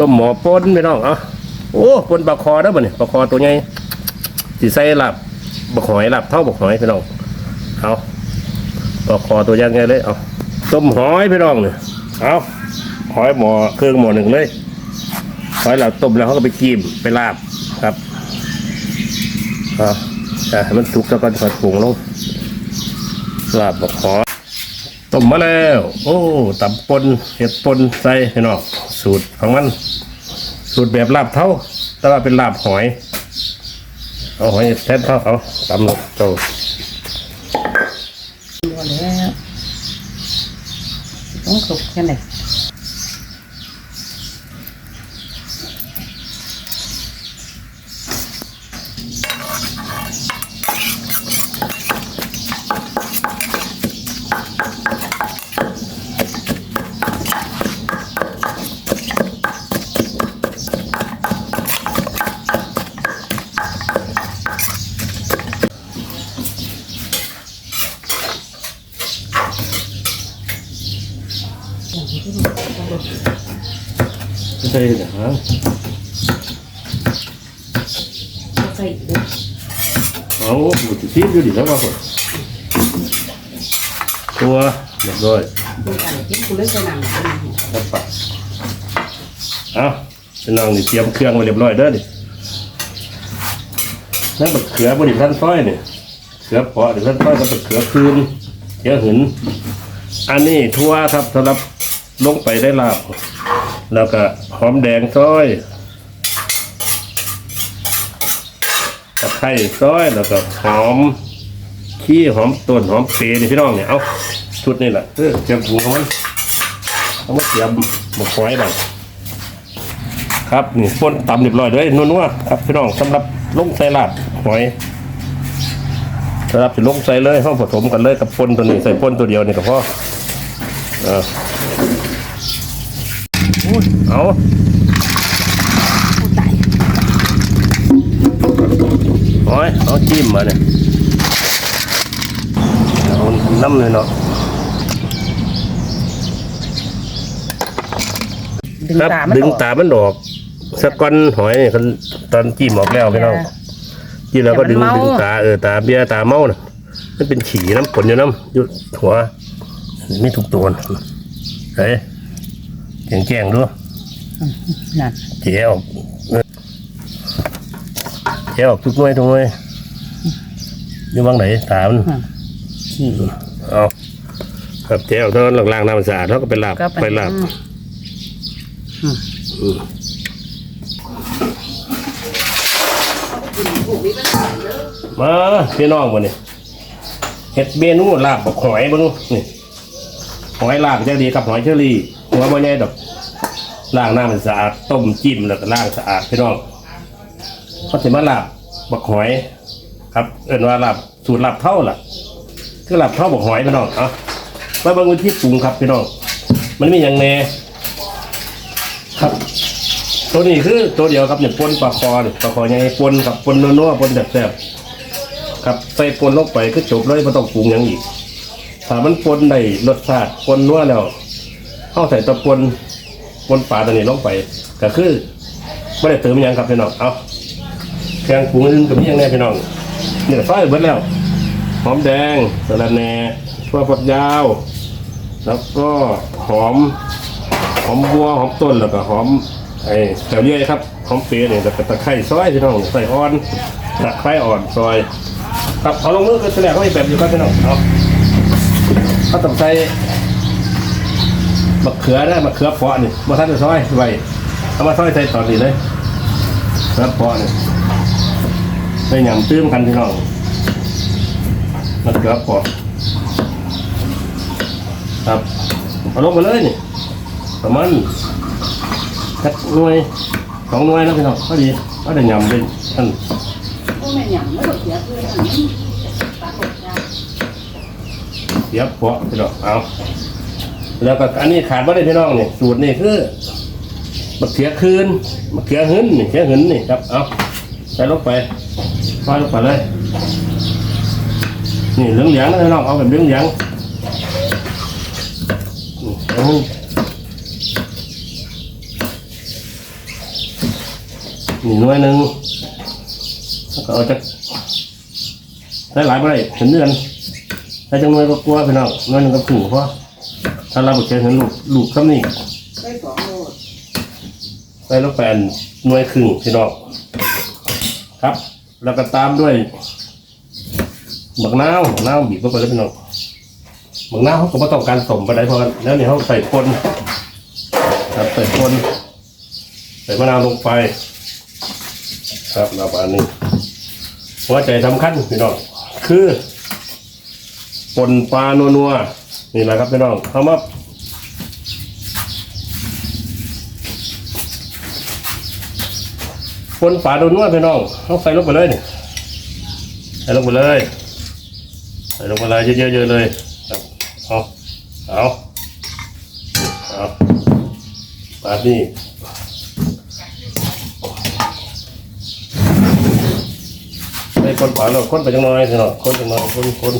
ต้มหมอปนพี่น้องเอาโอ้ปนปลาคอได้บ่เนี่ยปลาคอตัวใหญ่สิใส่หลับบักหอยหลับเท่าบักหอยพี่น้องเอาปลาคอตัวใหญ่ไงเลยเอาต้มหอยพี่น้องเนี่ยเอาหอยหมอเครื่องหมอหนึ่งเลยหอยหลับต้มแล้วเขาก็ไปจิ้มไปลาบครับเอาแต่ให้มันสุกแล้วก็จะปรุงลงลาบบักหอยต้มมาแล้ว โอ้ตำปนเห็ดปนใส่พี่น้องสูตรของมัน สูตรแบบลาบเท่า แต่ว่าเป็นลาบหอย เอาหอยแทนเท่าเขาตำลงโตพอแล้วต้องสุกแค่ไหน ใช่เหรอใส่อีกเลยเอาหมูที่ดูดิแล้วว่าคนตัวเรียบร้อยดูกันกินกูเลยใส่น้ำครับปะเอาพี่น้องนี่เตรียมเครื่องไว้เรียบร้อยเด้อดินั่นบักเขือบดิบท่านซ้อยเนี่ยเขือเปาะดิบท่านซ้อยกับบักเขือคืนเยอะหินอันนี้ทั่วครับสำหรับลงไปได้ลาบ แล้วก็หอมแดงซอยตะไคร้ซอยแล้วก็หอมขี้หอมต้นหอมเปรย์นี่พี่น้องเนี่ยเอาชุดนี่แหละเออเตรียมปรุงขอมันเอามาเตรียมมาคอยบ้างครับนี่ป่นตำเรียบร้อยเลยนัวๆครับพี่น้องสำหรับลงใส่ลาบหอยสำหรับจะลงใส่เลยห้องผสมกันเลยกับป่นตัวนี้ใส่ป่นตัวเดียวนี่ก็พอเออ เอากูตายโอ้ยเอาจิ้มมาเนี่ยเอาน้ำเลยเนาะดึงครับตามันดึงออกตามันออกสักก้อนหอยนี่คันตอนจิ้มออกแล้วพี่น้องจิ้มแล้วก็ดึงดึงตาเออตาเบี้ยตาเมาน่ะมันเป็นฉี่น้ำผลอยู่น้ำอยุดหัวไม่ถูกตัวนะเฮ้ย แจ้งแจ้งๆด้วยนั่นเจ๊ออกเออเจ๊ออกทุกหน่วยทุกหน่วยอยู่บ้างไหนตามันขี่เอาครับเจ๊ออกเท่านั้นล่างๆน้ำมันสะอาดแล้วก็ไปลาบก็ไปลาบมาพี่น้องวันนี้เห็ดเมนูลาบบักหอยเบ้างนี่ หอยลาบจะดีกับหอยเชอรี่หัวบ่ใหญ่ดอกล้างน้ำมันสะอาดต้มจิ้มแล้วก็ล้างสะอาดพี่น้องเขาจะมาลาบบักหอย ครับ เอิ้นว่าลาบสูตรลาบเท่าล่ะ คือลาบเท่าบักหอยพี่น้องเอามาเบิ่งวิธีปรุงครับพี่น้องมันมีอย่างแน่ครับ ตัวนี้คือตัวเดียวครับเนี่ยปนปลาคอนปลาคอใหญ่ปนกับปนนัวๆปนแซ่บๆครับใส่ปนลงไปก็จบเลยไม่ต้องปรุงหยังอีก ถ้ามันปนได้รสชาติปนนัวแล้วเข้าใส่ตะปนปนปลาตัวนี้ลงไปก็คือไม่ได้เติมยังครับพี่น้องเอาเครื่องปรุงอื่นกับนี่ยังไงพี่น้องนี่แหละซอยเบิดแล้วหอมแดงสะระแหน่ถั่วฝักยาว แล้วก็หอมหอมบัวหอมต้นแล้วก็หอมไอ้แถวเรียครับหอมเปรย์เนี่ยแล้วก็ตะไคร้ซอยพี่น้องใส่อ่อนตะไคร้อ่อนซอยครับเอาลงมือกันแสดงเขาอีกแบบอยู่ครับพี่น้องเอา เขาต้องใส่มะเขือได้มะเขือเปาะนี่มาทันจะซอยไว้เอามาซอยใส่ตอนนี้เลยมะเขือเปาะนี่ได้หยำตื้มกันพี่น้องมะเขือเปาะครับเอาลงมาเลยนี่ประมาณสักหน่วยสองหน่วยแล้วพี่น้องก็ดีก็ได้ยำเป็นอันก็ไม่หยำไม่ต้องเสียเพื่อนอันนี้ปลากดยา เสียบเพาะพี่น้องเอาแล้วก็อันนี้ขาดว่าได้พี่น้องเนี่ยสูตรนี่คือมะเขือคืนมะเขือหึนนี่เขือหึนนี่ครับเอาใส่ลงไปฟาดลงไปเลยนี่เหลืองเหลืองนะพี่น้องเอาแบบเหลืองเหลืองนี่นี่หน่วยหนึ่งแล้วก็เอาจากใช้หลายไปเลยเห็นเดือน ใช้จังหน่วยก็กลัวพี่น้องหน่วยหนึ่งก็ถึงเพราะถ้าเราบอกเจอเห็นลูกลูกซ้ำนี่ได้สองโลใส่ลงไปอันหน่วยครึ่งพี่น้องครับ แล้วก็ตามด้วยบักนาวบักนาวบีบเข้าไปแล้วพี่น้องบักนาวเขาก็ไม่ต้องการสมไปได้เพราะแล้วนี่เขาใส่คนครับใส่คนใส่มะนาวลงไป ครับแล้วอันนี้หัวใจสำคัญพี่น้องคือ ปนปลานัวๆนี่แหละครับพี่น้องเขามาคนป่าโดนนวพี่น้องต้องใส่ลงไปเลยนี่ใส่ลงไปเลยใส่ลงไปเลยเยอะๆเลยครับเอาเอาเอาปลาดนี่ใส่คนป่าเราคนไปจังน้อยพี่น้องคนจังน้อยคนคน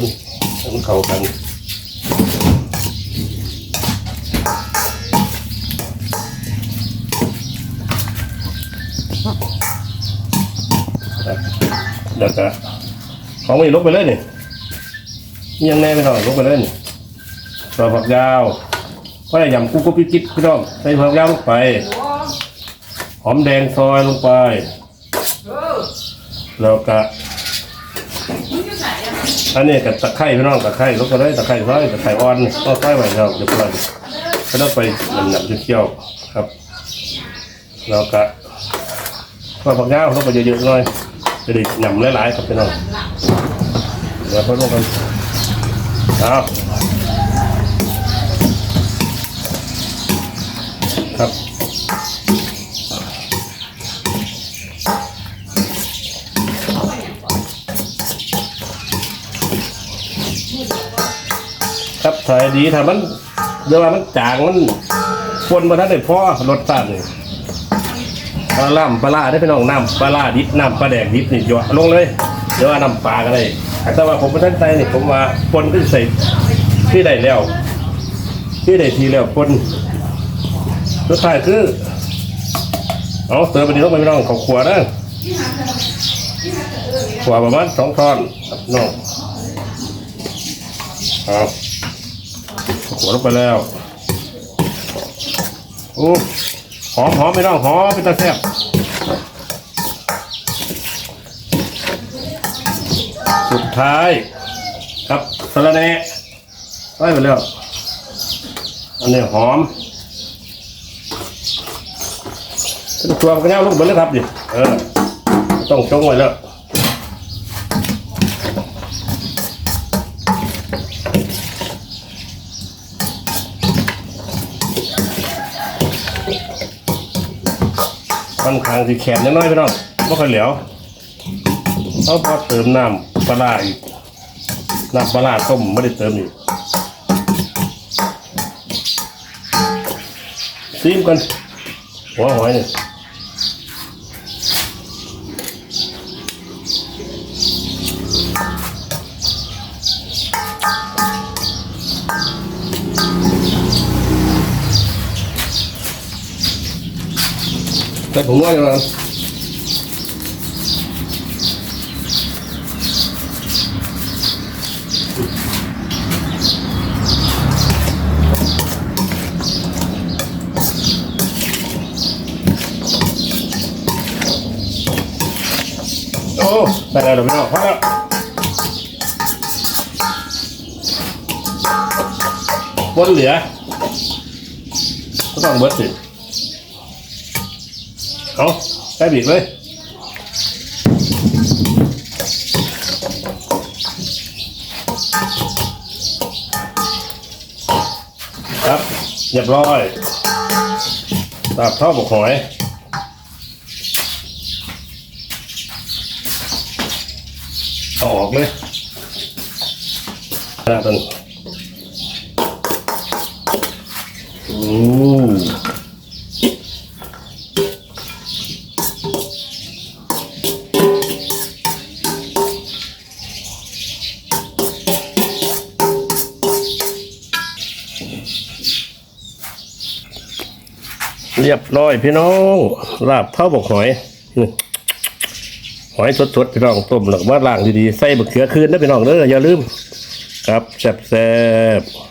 คนให้มันเข้ากันเดี๋ยวก็ของมันลบไปเลยนี่ยังแน่ไม่ต้องลบไปเลยนี่ตัวผักยาวก็ได้ยำกุ้งกุ้งกิ๊บกิ๊บพี่น้องใส่ผักยาวลงไปหอมแดงซอยลงไปแล้วก็ อันนี้กับตะไคร้พี่น้องตะไคร้ลงไปเลยตะไคร้ซอยตะไคร้อ่อนก็ซอยไว้ครับเดี๋ยวไปก็ต้องไปหนับๆเคี่ยวครับแล้วก็ก็ผักยาวลงไปเยอะๆหน่อยจะได้หนำหลายๆครับพี่น้องเดี๋ยวค่อลงกันเอาครับครับ ถ่ดีถ้ามันเดี๋ยวว่ามันจางมันปนมาทันได้พอรสชาตินี่ปลาล่ำปลาล่าได้เป็นน้องน้ำปลาล่าดิบน้ำปลาแดกดิบนี่หยอลงเลยเดี๋ยวว่าน้ำปลาก็ได้แต่ว่าผมไม่ทันใจนี่ผมว่าปนก็จะใส่ที่ได้แล้ว ที่ได้ทีแล้วปนสุดท้ายคือเอาเสิร์ฟไปดีต้องไปพี่น้องเขาขวนะขวประมาณสองช้อนน้องเอา ขวลงไปแล้วโอ้หอมหอมไม่ต้องหอมเป็นตาแซ่บสุดท้าย ครับสะระแหน่ใส่ไปแล้วอันนี้หอมตัวมันก็ย่างลงไปเลยครับดิเออต้องจงไว้แล้ว ค่อนข้างที่แข็งน้อยๆพี่น้องไม่ค่อยเหลวเอาพอเติมน้ำปลาอีกน้ำปลาต้มไม่ได้เติมอีกซีมกันหัวหอยเนี่ย แต่ผมว่าอย่างนั้นโอ้ได้แล้วพี่น้องพอแล้วบนเหลือก็ต้องเบิดสิ เอาใส่บีกเลยครับเรียบร้อยตับเท่าบกหอยเอาออกเลยหน้าต้นโอ้ รียบร้อยพี่น้องลาบเท่าบอกหอยหอยสดๆพี่น้องต้มหล้วก็มาล่างดีๆใส่บะเขือคืนนะพี่น้องเด้ออย่าลืม ครับแซ่บๆ